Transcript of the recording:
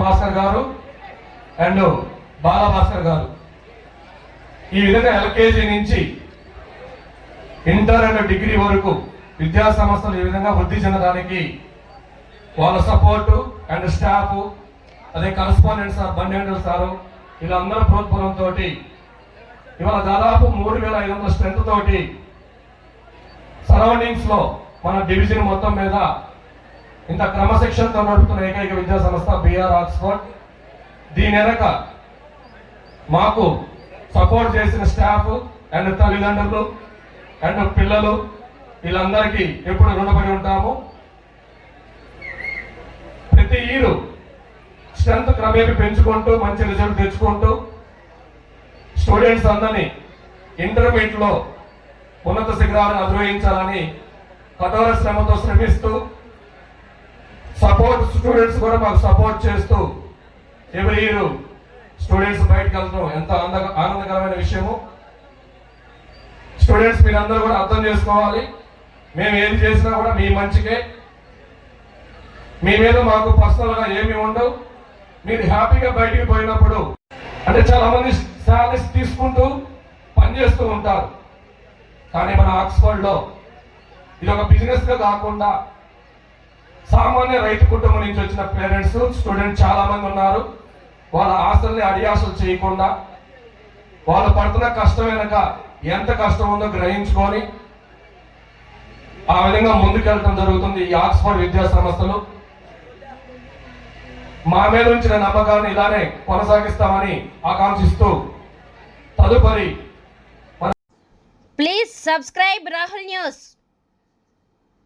భాస్కర్ గారు అండ్ బాలభాస్కర్ గారు. ఈ విధంగా ఎల్కేజీ నుంచి ఇంటర్ అండ్ డిగ్రీ వరకు విద్యా సంస్థలు ఈ విధంగా వృద్ధి చెందడానికి వాళ్ళ సపోర్టు అండ్ స్టాఫ్ అదే కరస్పాండెంట్ సార్ బండి సారు వీళ్ళందరూ ప్రోత్సాహంతో ఇవాళ దాదాపు మూడు వేల ఐదు వందల స్ట్రెంత్ తోటి సరౌండింగ్స్లో మన డివిజన్ మొత్తం మీద ఇంత క్రమశిక్షణతో నడుపుతున్న ఏకైక విద్యా సంస్థ బిఆర్ ఆక్స్ఫర్డ్. దీని వెనక మాకు సపోర్ట్ చేసిన స్టాఫ్ అండ్ తల్లిదండ్రులు అండ్ పిల్లలు వీళ్ళందరికీ ఎప్పుడు రుణపడి ఉంటాము. ప్రతి ఇయర్ స్ట్రెంత్ క్రమేపీ పెంచుకుంటూ మంచి రిజల్ట్ తెచ్చుకుంటూ స్టూడెంట్స్ అందరినీ ఇంటర్మీడియట్లో ఉన్నత శిఖరాలను అధిరోహించాలని కఠోర శ్రమతో శ్రమిస్తూ సపోర్ట్ స్టూడెంట్స్ కూడా మాకు సపోర్ట్ చేస్తూ ఎవరి ఇయర్ స్టూడెంట్స్ బయటకు వెళ్తాం. ఎంత ఆనంద ఆనందకరమైన విషయము. స్టూడెంట్స్ మీరందరూ కూడా అర్థం చేసుకోవాలి. మేము ఏది చేసినా కూడా మీ మంచికే. మీ మీద మాకు పర్సనల్గా ఏమి ఉండవు. మీరు హ్యాపీగా బయటికి పోయినప్పుడు అంటే చాలా మంది శాలరీస్ తీసుకుంటూ పనిచేస్తూ ఉంటారు. కానీ మన ఆక్స్ఫర్డ్లో ఇది ఒక బిజినెస్గా కాకుండా సామాన్య రైతు కుటుంబం నుంచి వచ్చిన పేరెంట్స్ స్టూడెంట్ చాలా మంది ఉన్నారు. వాళ్ళ ఆశల్ని అడియాసలు చేయకుండా వాళ్ళు పడుతున్న కష్టం వెనక ఎంత కష్టం ఉందో గ్రహించుకొని ఆ విధంగా ముందుకెళ్ళడం జరుగుతుంది ఈ ఆక్స్ఫర్డ్ విద్యా సంస్థలు. మా మీద ఉంచిన నమ్మకాన్ని ఇలానే కొనసాగిస్తామని ఆకాంక్షిస్తూ తదుపరి సబ్స్క్రైబ్ రాహుల్ న్యూస్